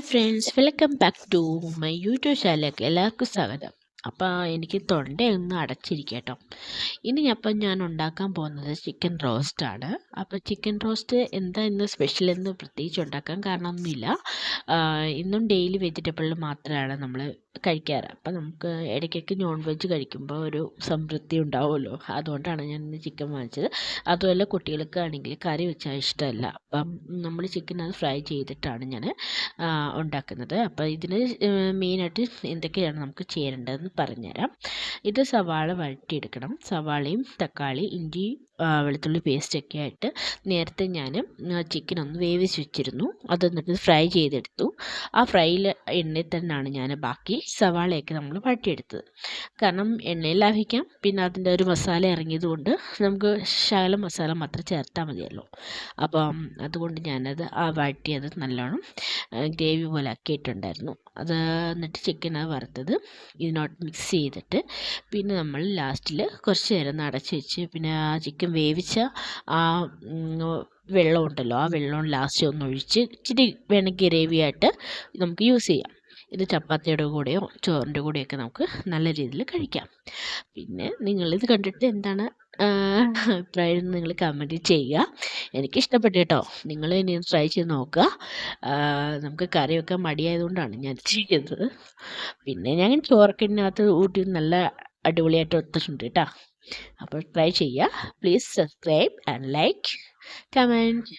Friends welcome back to my YouTube ചാനലിലേക്ക് എല്ലാവർക്കും സ്വാഗതം. അപ്പോൾ എനിക്ക് തൊണ്ടയൊന്ന് അടച്ചിരിക്കട്ടോ. ഇനി അപ്പം ഞാൻ ഉണ്ടാക്കാൻ പോകുന്നത് ചിക്കൻ റോസ്റ്റാണ് അപ്പോൾ ചിക്കൻ റോസ്റ്റ് എന്താ ഇന്ന് സ്പെഷ്യൽ എന്ന് പ്രത്യേകിച്ച് ഉണ്ടാക്കാൻ കാരണമൊന്നുമില്ല. ഇന്നും ഡെയിലി വെജിറ്റബിൾ മാത്രമാണ് നമ്മൾ കഴിക്കാറ്. അപ്പം നമുക്ക് ഇടയ്ക്കൊക്കെ നോൺ വെജ് കഴിക്കുമ്പോൾ ഒരു സംതൃപ്തി ഉണ്ടാവുമല്ലോ. അതുകൊണ്ടാണ് ഞാൻ ഇന്ന് ചിക്കൻ വാങ്ങിച്ചത്. അതുമല്ല കുട്ടികൾക്ക് ആണെങ്കിൽ കറി വെച്ചാൽ ഇഷ്ടമല്ല. അപ്പം നമ്മൾ ചിക്കൻ അത് ഫ്രൈ ചെയ്തിട്ടാണ് ഞാൻ ഉണ്ടാക്കുന്നത്. അപ്പോൾ ഇതിന് മെയിനായിട്ട് എന്തൊക്കെയാണ് നമുക്ക് ചേരേണ്ടതെന്ന് പറഞ്ഞുതരാം. ഇത് സവാള വഴറ്റിയെടുക്കണം. സവാളയും തക്കാളി ഇഞ്ചി വെളുത്തുള്ളി പേസ്റ്റൊക്കെ ആയിട്ട് നേരത്തെ ഞാൻ ചിക്കൻ ഒന്ന് വേവിച്ച് വെച്ചിരുന്നു. അത് എന്നിട്ട് ഫ്രൈ ചെയ്തെടുത്തു. ആ ഫ്രൈയിൽ എണ്ണയിൽ തന്നെയാണ് ഞാൻ ബാക്കി സവാളയൊക്കെ നമ്മൾ വഴറ്റിയെടുത്തത്. കാരണം എണ്ണയിൽ ലാഭിക്കാം. പിന്നെ അതിന്റെ ഒരു മസാല ഇറങ്ങിയത് കൊണ്ട് നമുക്ക് ശകലം മസാല മാത്രം ചേർത്താൽ മതിയല്ലോ. അപ്പം അതുകൊണ്ട് ഞാനത് ആ വഴറ്റിയത് നല്ലോണം ഗ്രേവി പോലെ ആക്കിയിട്ടുണ്ടായിരുന്നു. അത് എന്നിട്ട് ചിക്കൻ അത് വറുത്തത് ഇതിനോട്ട് മിക്സ് ചെയ്തിട്ട് പിന്നെ നമ്മൾ ലാസ്റ്റിൽ കുറച്ച് നേരം അടച്ച് വെച്ച് പിന്നെ ആ ചിക്കൻ വേവിച്ച ആ വെള്ളമുണ്ടല്ലോ ആ വെള്ളം ലാസ്റ്റ് ഒന്ന് ഒഴിച്ച് ഇച്ചിരി വേണമെങ്കിൽ ഗ്രേവിയായിട്ട് നമുക്ക് യൂസ് ചെയ്യാം. ഇത് ചപ്പാത്തിയുടെ കൂടെയോ ചോറിന്റെ കൂടെയൊക്കെ നമുക്ക് നല്ല രീതിയിൽ കഴിക്കാം. പിന്നെ നിങ്ങളിത് കണ്ടിട്ട് എന്താണ് അഭിപ്രായം നിങ്ങൾ കമന്റ് ചെയ്യുക. എനിക്ക് ഇഷ്ടപ്പെട്ടു കേട്ടോ. നിങ്ങൾ ഇനി ട്രൈ ചെയ്ത് നോക്കുക. നമുക്ക് കറിയൊക്കെ മടിയായതുകൊണ്ടാണ് ഞാൻ ചെയ്യുന്നത്. പിന്നെ ഞാൻ ചോറക്കിനകത്ത് ഊട്ടി നല്ല അടിപൊളിയായിട്ട് ഒത്തിട്ടുണ്ട് കേട്ടോ. അപ്പോൾ ട്രൈ ചെയ്യുക. Please subscribe and like comment